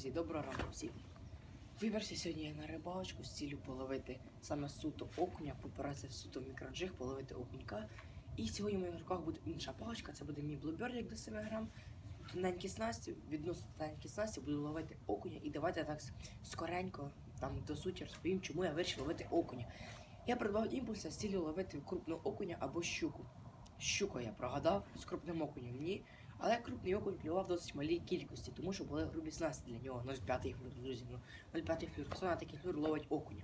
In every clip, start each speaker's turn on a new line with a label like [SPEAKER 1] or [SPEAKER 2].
[SPEAKER 1] Друзі, доброго ранку всім. Вибрався сьогодні я на рибалочку з цілю половити саме суто окуня, попиратися в суто в мікроджиг, половити окунька. І сьогодні в моїх руках буде інша паличка, це буде мій блуберлік до 7 грам. Тоненькі снасті, відносно тоненькі снасті, буду ловити окуня. І давайте так скоренько, там до суті розповім, чому я вирішив ловити окуня. Я придбав імпульса з цілю ловити крупного окуня або щуку. Щуку я прогадав з крупним окунем ні. Але крупний окунь клював досить малій кількості, тому що були грубі снасті для нього. 0,5 флюр, друзі. Ну, 0,5 флюр. Хто на такий флюр ловить окуня?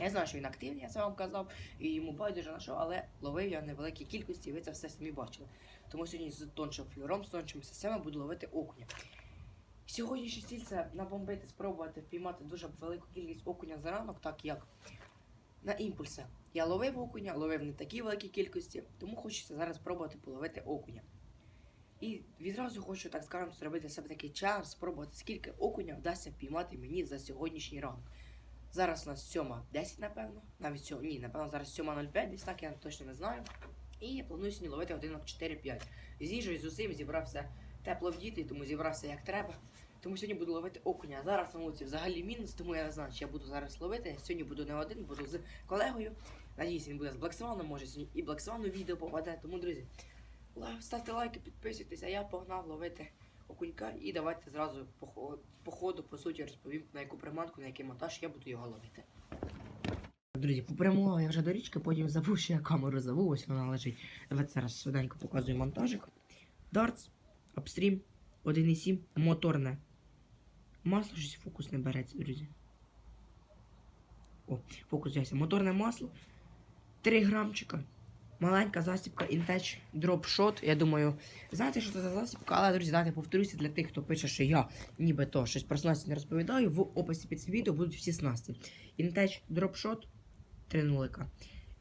[SPEAKER 1] Я знаю, що він активний, я це вам казав, і йому байдуже на що, але ловив я в невеликій кількості, і ви це все самі бачили. Тому сьогодні з тоншим флюром, з тоншими системами буду ловити окуня. Сьогоднішній ціль це набомбити, спробувати впіймати дуже велику кількість окуня за ранок, так як на імпульси. Я ловив окуня, ловив не такі великі кількості, тому хочеться зараз спробувати половити окуня. І відразу хочу, так скажемо, зробити себе такий час, спробувати, скільки окуня вдасться впіймати мені за сьогоднішній ранок. Зараз у нас 7.10, напевно. Навіть сьо... ні, напевно, зараз 7.05, десь так, я точно не знаю. І я планую сьогодні ловити годинок 4-5. З з усім зібрався тепло в діти, тому зібрався як треба. Тому сьогодні буду ловити окуня. Зараз на вулиці взагалі мінус, тому я не знаю, чи я буду зараз ловити. Сьогодні буду не один, буду з колегою. Надіюсь, він буде з Блексваном, може сьогодні і Блексвану відео попаде. Тому, друзі, Ставте лайки, підписуйтесь, а я погнав ловити окунька і давайте зразу по, ходу, по суті, розповім, на яку приманку, на який монтаж я буду його ловити. Друзі, попрямував я вже до річки, потім забув, що я камеру забув, ось вона лежить. Давайте зараз швиденько показую монтажик. Дартс, апстрім, 1,7, моторне. Масло щось фокус не береться, друзі. О, фокус взявся. Моторне масло. 3 грамчика. Маленька засібка Drop Shot. Я думаю, знаєте, що це за засібка, але, друзі, давайте повторюся для тих, хто пише, що я нібито щось про снасті не розповідаю. В описі під цим відео будуть всі снасті. Drop Shot 3 нулика.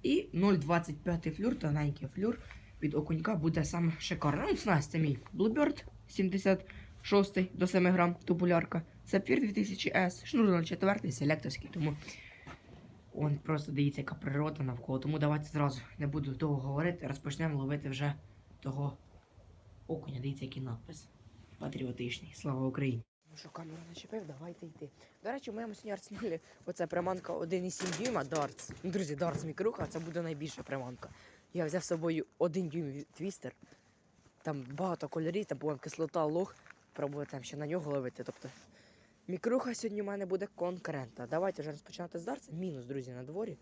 [SPEAKER 1] І 0,25 флюр, тоненький флюр від окунька буде саме шикарно. Ну, снасть це мій Bluebird 76 до 7 грам тубулярка. Сапфір 2000S, шнур 04 селекторський, тому Он просто дивіться, яка природа навколо. Тому давайте зразу не буду довго говорити, розпочнемо ловити вже того окуня. Дивіться, який надпис. Патріотичний. Слава Україні! Ну що, камеру начепив, давайте йти. До речі, в моєму сьогодні оця приманка 1,7 дюйма Дартс. Ну, друзі, Дартс мікруха, це буде найбільша приманка. Я взяв з собою 1 дюйм твістер. Там багато кольорів, там була кислота, лох. Пробую там ще на нього ловити. Тобто Мікруха сьогодні у мене буде конкурентна. Давайте вже розпочинати з. Мінус, друзі, на дворі.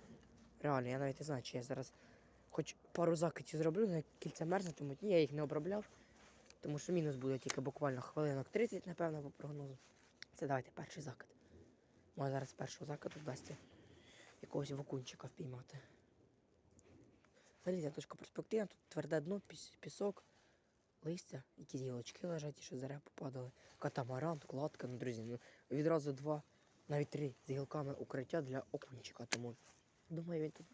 [SPEAKER 1] Реально, я навіть не знаю, чи я зараз хоч пару закидів зроблю, на кільця мерзнутимуть. Ні, я їх не обробляв. Тому що мінус буде тільки буквально хвилинок 30, напевно, по прогнозу. Це давайте перший закид. Може зараз першого закиду вдасться якогось вокунчика впіймати. Взагалі, ця точка перспективна, тут тверде дно, піс- пісок, листя, якісь гілочки лежать, і що з дерев попадали. Катамаран, кладка, ну, друзі, ну відразу два, навіть три з гілками укриття для окунчика, тому думаю, він тут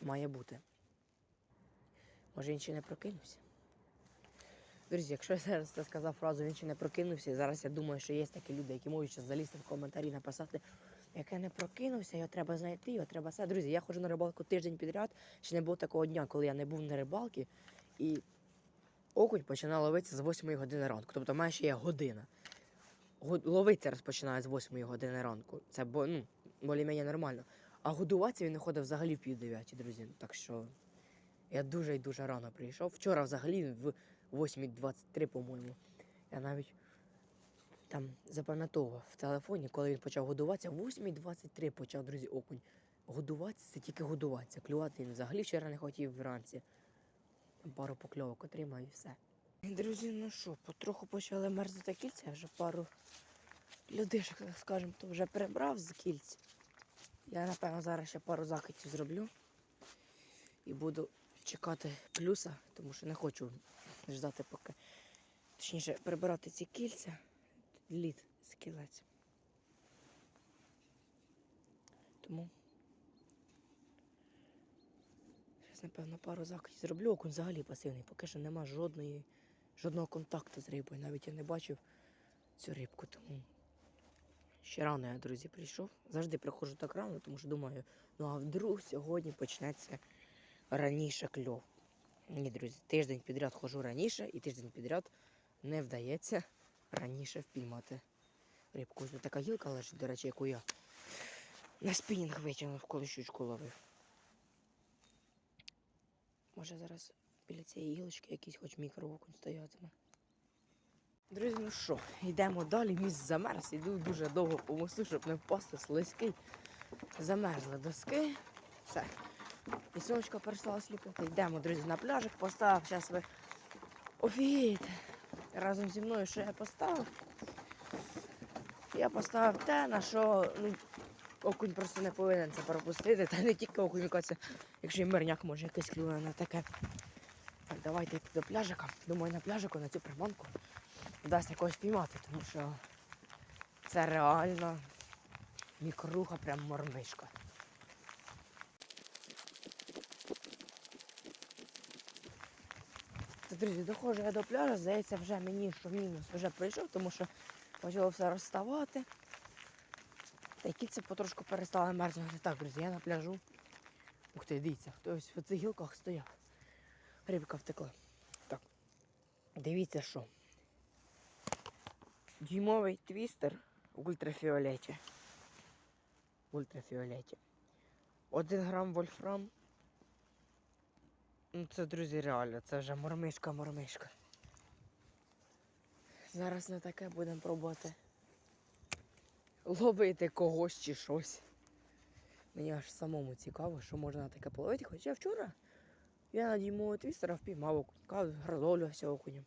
[SPEAKER 1] має бути. Може він ще не прокинувся? Друзі, якщо я зараз це сказав фразу, він ще не прокинувся, зараз я думаю, що є такі люди, які можуть залізти в коментарі написати, як я не прокинувся, його треба знайти, його треба все. Друзі, я ходжу на рибалку тиждень підряд, ще не було такого дня, коли я не був на рибалці, і окунь починав ловитися з 8 години ранку. Тобто в мене ще є година. Ловитися розпочинає з 8 години ранку. Це ну, більш-менш нормально. А годуватися він виходить взагалі в пів дев'ятій, друзі. Так що я дуже і дуже рано прийшов. Вчора взагалі в 8.23, по-моєму. Я навіть там запам'ятовував в телефоні, коли він почав годуватися. 8.23 почав, друзі, окунь. Годуватися це тільки годуватися. Клювати він взагалі вчора не хотів вранці. Пару покльовок отримав і все. Друзі, ну що, потроху почали мерзнути кільця, я вже пару людишок, так скажемо, то вже прибрав з кільць. Я, напевно, зараз ще пару закидів зроблю і буду чекати плюса, тому що не хочу ждати поки. Точніше, прибирати ці кільця, лід з кілець. Тому Зараз, напевно, пару закидів зроблю. Окунь взагалі пасивний, поки що нема жодної, жодного контакту з рибою. Навіть я не бачив цю рибку, тому ще рано я, друзі, прийшов. Завжди приходжу так рано, тому що думаю, ну а вдруг сьогодні почнеться раніше кльов. Ні, друзі, тиждень підряд ходжу раніше і тиждень підряд не вдається раніше впіймати рибку. Ось така гілка лежить, до речі, яку я на спінінг витягнув, коли щучку ловив. Може зараз біля цієї гілочки якийсь хоч мікроокунь стоятиме. Друзі, ну що, йдемо далі, міст замерз, іду дуже довго по мосту, щоб не впасти слизький. Замерзли доски. Все. І сонечко перестало сліпити. Йдемо, друзі, на пляжик поставив. Зараз ви офігієте. Разом зі мною, що я поставив. Я поставив те, на що ну, окунь просто не повинен це пропустити. Та не тільки окунь, яка це, якщо і мирняк може якийсь клює на таке. Так, давайте йти до пляжика. Думаю, на пляжику на цю приманку вдасться когось піймати, тому що це реально мікруха, прям мормишка. Друзі, доходжу я до пляжу, здається, вже мені, що мінус вже прийшов, тому що почало все розставати. Та й кільця потрошку перестали мерзнути. Так, друзі, я на пляжу. Ух ти, дивіться, хтось в цих гілках стояв. Рибка втекла. Так. Дивіться що. Дюймовий твістер в ультрафіолеті. В ультрафіолеті. Один грам вольфрам. Ну це, друзі, реально, це вже мормишка-мормишка. Зараз на таке будемо пробувати ловити когось чи щось. Мені аж самому цікаво, що можна таке половити. Хоча вчора я на діймового твістера впіймав окунька, грозолювався окунем.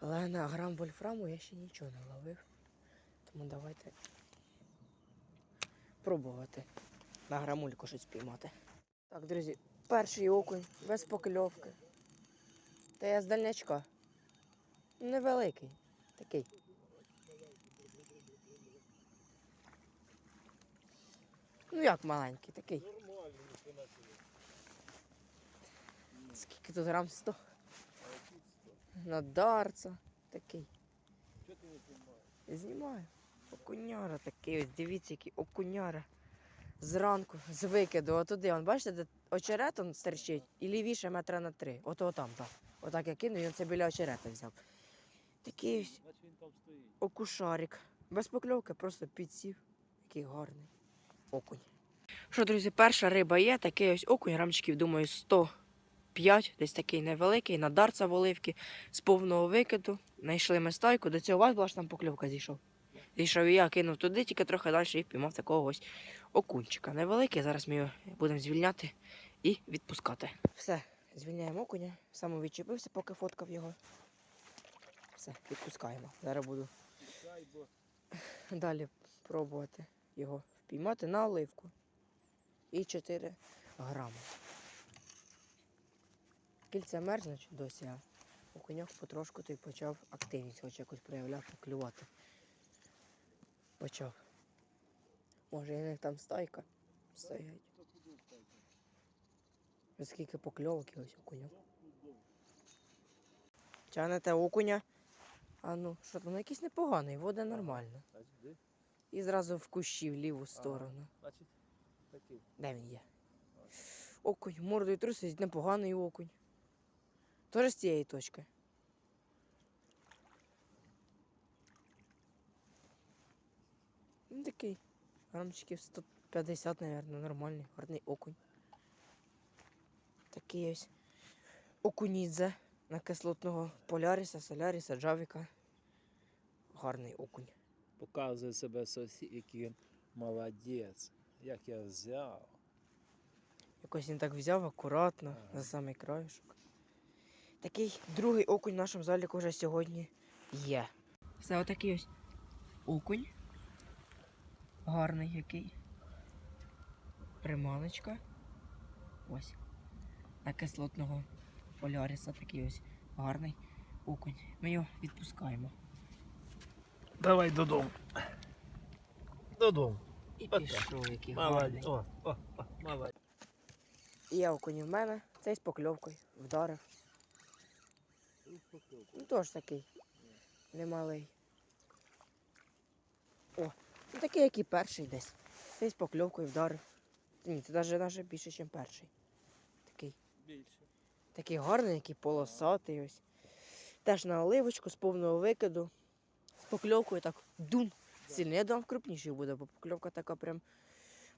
[SPEAKER 1] Але на грам вольфраму я ще нічого не ловив. Тому давайте пробувати на грамульку щось піймати. Так, друзі, перший окунь без покльовки. Та я з дальнячка. Невеликий. Такий. Ну як маленький, такий.
[SPEAKER 2] Нормально, ніхто.
[SPEAKER 1] Скільки тут грам 100?
[SPEAKER 2] А який сто?
[SPEAKER 1] На дарца. Такий.
[SPEAKER 2] Чого ти не знімаєш?
[SPEAKER 1] Знімаю. Окуняра такий, ось дивіться, який окуняра. Зранку, з викиду, отуди. Он, бачите, де очерет он стерчить і лівіше метра на три. Ото там, так. Отак я кинув, і він це біля очерета взяв. Такий ось окушарик. Без покльовки, просто підсів. Який гарний окунь. Що, друзі, перша риба є, такий ось окунь, грамчиків, думаю, 105, десь такий невеликий, на дарца в оливки, з повного викиду. Знайшли ми стайку, до цього у вас була ж там покльовка зійшов. Зійшов і я кинув туди, тільки трохи далі і піймав такого ось окунчика. Невеликий, зараз ми його будемо звільняти і відпускати. Все, звільняємо окуня, саме відчепився, поки фоткав його. Все, відпускаємо. Зараз буду далі пробувати його впіймати на оливку. І 4 грами. Кільця мерзнуть досі, а у окуньок потрошку той почав активність, хоч якось проявляти, клювати. Почав. Може, і них там стайка стоять. Скільки покльовок ось
[SPEAKER 2] добре.
[SPEAKER 1] Тянете окуня. А ну, що там, ну, якийсь непоганий, вода нормальна. І зразу в кущі в ліву сторону.
[SPEAKER 2] Такий.
[SPEAKER 1] Де він є? Окунь, мордою трусить, непоганий окунь. Тоже з цієї точки. Ну такий. Грамчиків 150, мабуть, нормальний, гарний окунь. Такий ось окунідзе на кислотного поляріса, соляріса, джавіка. Гарний окунь.
[SPEAKER 2] Показує себе сосі, який молодець. Як я взяв.
[SPEAKER 1] Якось він так взяв акуратно
[SPEAKER 2] Ага.
[SPEAKER 1] за самий краєшок. Такий другий окунь в нашому заліку вже сьогодні є. Все, отакий ось окунь. Гарний який. Приманочка. Ось. На кислотного поляріса такий ось гарний окунь. Ми його відпускаємо.
[SPEAKER 2] Давай додому. Додому.
[SPEAKER 1] І пішов, який гарний.
[SPEAKER 2] О, о, о, молодець.
[SPEAKER 1] Є окунь в мене, цей з покльовкою. Вдарив. Ну теж такий. Немалий. О, ну такий, як і перший десь. Цей з покльовкою вдарив. Ні, це навіть, навіть більше, ніж перший. Такий.
[SPEAKER 2] Більше.
[SPEAKER 1] Такий гарний, який полосатий ось. Теж на оливочку з повного викиду. З покльовкою так дум. Сильно. Я думав, крупніший буде, бо покльовка така прям,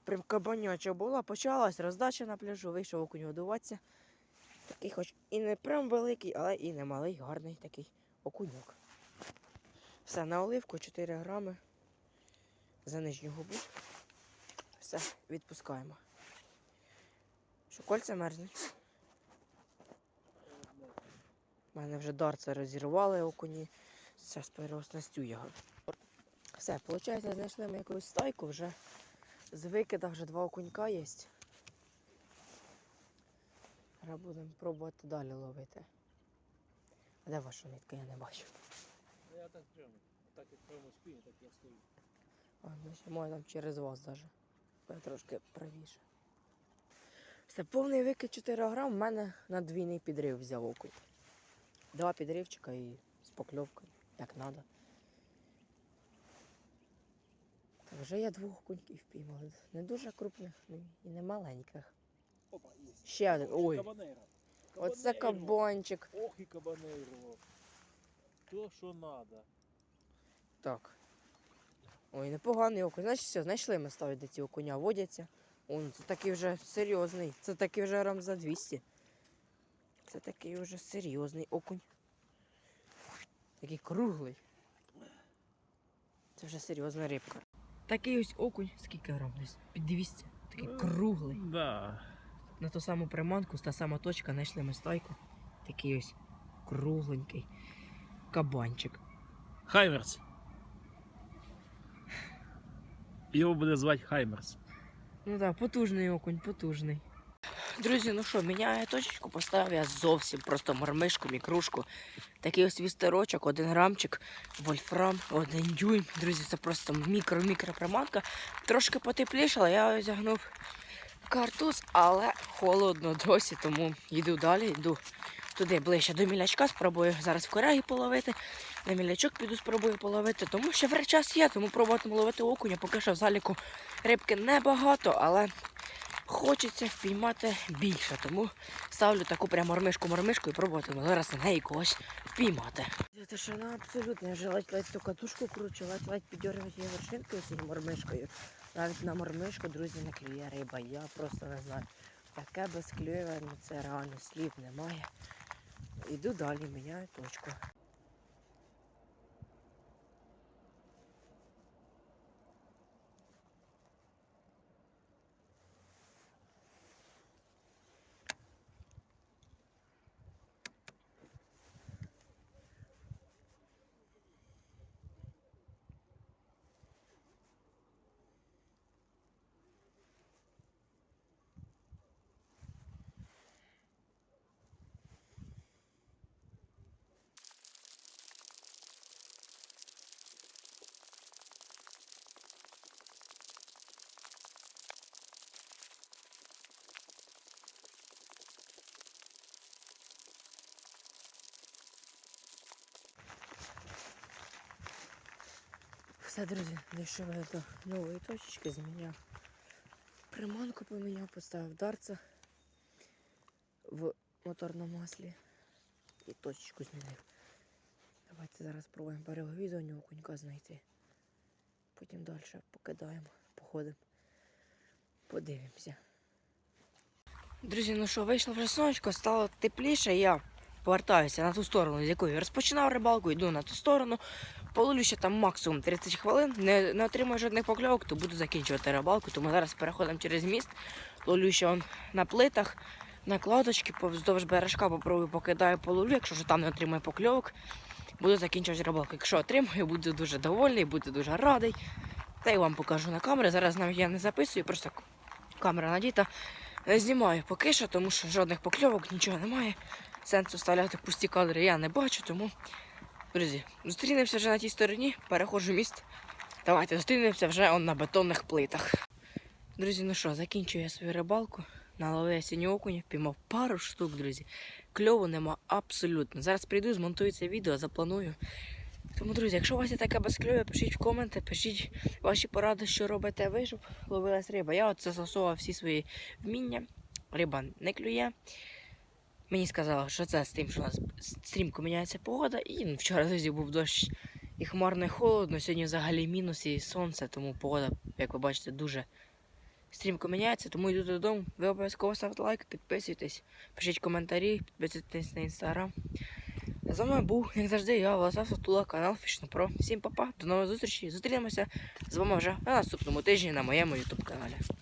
[SPEAKER 1] прям кабаняча була. Почалась роздача на пляжу, вийшов окунь годуватися. Такий хоч і не прям великий, але і не малий, гарний такий окуньок. Все, на оливку 4 грами за нижню губу. Все, відпускаємо. Що кольця мерзнуть? У мене вже дарце розірвали окуні. Зараз переоснастю його. Все, виходить, знайшли ми якусь стайку вже. З викида вже два окунька є. Зараз будемо пробувати далі ловити. А де ваша нитка? Я не бачу.
[SPEAKER 2] Ну, Я так прямо. Так як прямо спію, так я стою.
[SPEAKER 1] А, ну ще може там через вас даже. Я трошки правіше. Все, повний викид 4 грам, в мене на двійний підрив взяв окунь. Два підривчика і з покльовкою, як треба. Так, вже я двох окуньків піймав. Не дуже крупних ну, і не маленьких.
[SPEAKER 2] Опа, є.
[SPEAKER 1] Ще один. Ой,
[SPEAKER 2] Кабанейра.
[SPEAKER 1] оце кабанчик.
[SPEAKER 2] Ох і кабанейро. То, що надо.
[SPEAKER 1] Так. Ой, непоганий окунь. Значить, все, знайшли ми ставити, де ці окуня водяться. Он, це такий вже серйозний. Це такий вже грам за 200. Це такий вже серйозний окунь. Такий круглий. Це вже серйозна рибка. Такий ось окунь, скільки грам десь? Під 200. Такий круглий.
[SPEAKER 2] Да.
[SPEAKER 1] На ту саму приманку, та сама точка, знайшли ми стайку. Такий ось кругленький кабанчик.
[SPEAKER 2] Хаймерс. Його буде звати Хаймерс.
[SPEAKER 1] Ну так, потужний окунь, потужний. Друзі, ну що, міняю точечку, поставив я зовсім просто мармишку, мікрушку. Такий ось вістерочок, один грамчик, вольфрам, один дюйм. Друзі, це просто мікро-мікро приманка. Трошки потеплішала, я одягнув картуз, але холодно досі, тому йду далі, йду туди ближче до мілячка, спробую зараз в корегі половити. На мілячок піду спробую половити, тому що час є, тому пробуватиму ловити окуня. Поки що в заліку рибки небагато, але хочеться впіймати більше. Тому ставлю таку прямо мормишку-мормишку і пробуватиму зараз на неї когось впіймати. Тишина абсолютно. Я вже ледь-ледь ту катушку кручу, ледь-ледь піддергувати її вершинкою цією мормишкою. Навіть на мормишку, друзі, не клює риба. Я просто не знаю. Таке безклюєве, ну це реально слів немає. Іду далі, міняю точку. Все, друзі, дійшов до нової точечки, зміняв. Приманку поміняв, поставив дарця в моторному маслі і точечку змінив. Давайте зараз спробуємо берегові зоні окунька знайти. Потім далі покидаємо, походимо, подивимося. Друзі, ну що, вийшло вже сонечко, стало тепліше, я повертаюся на ту сторону, з якої розпочинав рибалку, йду на ту сторону. Половлю ще там максимум 30 хвилин, не, не отримаю жодних покльовок, то буду закінчувати рибалку. Тому зараз переходимо через міст, ловлю ще он на плитах, на кладочки, вздовж бережка попробую покидаю половлю, якщо ж там не отримаю покльовок, буду закінчувати рибалку. Якщо отримаю, буду дуже довольний, буду дуже радий. Та й вам покажу на камері. Зараз навіть я не записую, просто камера надіта. Не знімаю поки що, тому що жодних покльовок, нічого немає. Сенсу вставляти пусті кадри я не бачу, тому Друзі, зустрінемося вже на тій стороні, переходжу міст. Давайте зустрінемося вже он на бетонних плитах. Друзі, ну що, закінчую я свою рибалку. Наловив я синю окуня, впіймав пару штук, друзі. Кльову нема абсолютно. Зараз прийду, змонтую це відео, запланую. Тому, друзі, якщо у вас є таке безкльове, пишіть в коменти, пишіть ваші поради, що робите ви, щоб ловилась риба. Я оце засовував всі свої вміння. Риба не клює. Мені сказали, що це з тим, що у нас стрімко міняється погода, і ну, вчора друзі був дощ і хмарно, і холодно. Сьогодні взагалі мінус і сонце, тому погода, як ви бачите, дуже стрімко міняється. Тому йду додому. Ви обов'язково ставте лайк, підписуйтесь, пишіть коментарі, підписуйтесь на інстаграм. З вами був, як завжди, я, Владислав Сатула, канал Фішно Про. Всім па-па, до нових зустрічей. Зустрінемося з вами вже на наступному тижні на моєму ютуб каналі.